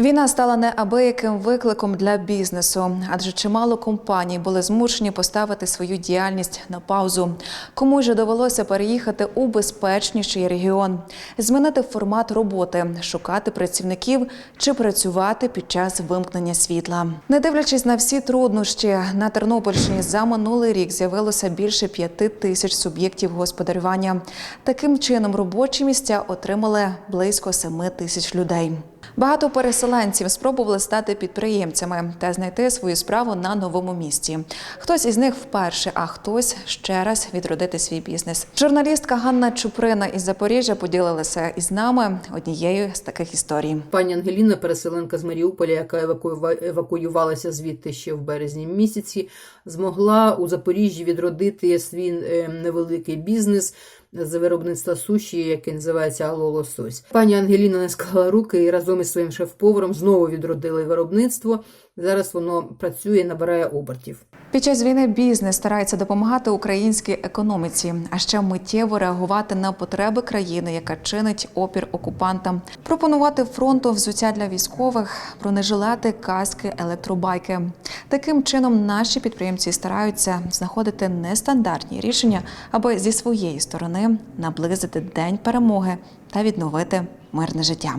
Війна стала неабияким викликом для бізнесу, адже чимало компаній були змушені поставити свою діяльність на паузу. Комусь же довелося переїхати у безпечніший регіон, змінити формат роботи, шукати працівників чи працювати під час вимкнення світла. Не дивлячись на всі труднощі, на Тернопільщині за минулий рік з'явилося більше п'яти тисяч суб'єктів господарювання. Таким чином робочі місця отримали близько семи тисяч людей. Багато переселенців спробували стати підприємцями та знайти свою справу на новому місці. Хтось із них вперше, а хтось ще раз відродити свій бізнес. Журналістка Ганна Чуприна із Запоріжжя поділилася із нами однією з таких історій. Пані Ангеліна, переселенка з Маріуполя, яка евакуюва- евакуювалася звідти ще в березні місяці, змогла у Запоріжжі відродити свій е, невеликий бізнес з виробництва суші, який називається Лосось. Пані Ангеліна не склала руки і разом із своїм шеф-поваром знову відродили виробництво. Зараз воно працює, набирає обертів. Під час війни бізнес старається допомагати українській економіці, а ще миттєво реагувати на потреби країни, яка чинить опір окупантам, пропонувати фронту взуття для військових, бронежилети, каски, електробайки. Таким чином наші підприємці стараються знаходити нестандартні рішення, аби зі своєї сторони наблизити день перемоги та відновити мирне життя.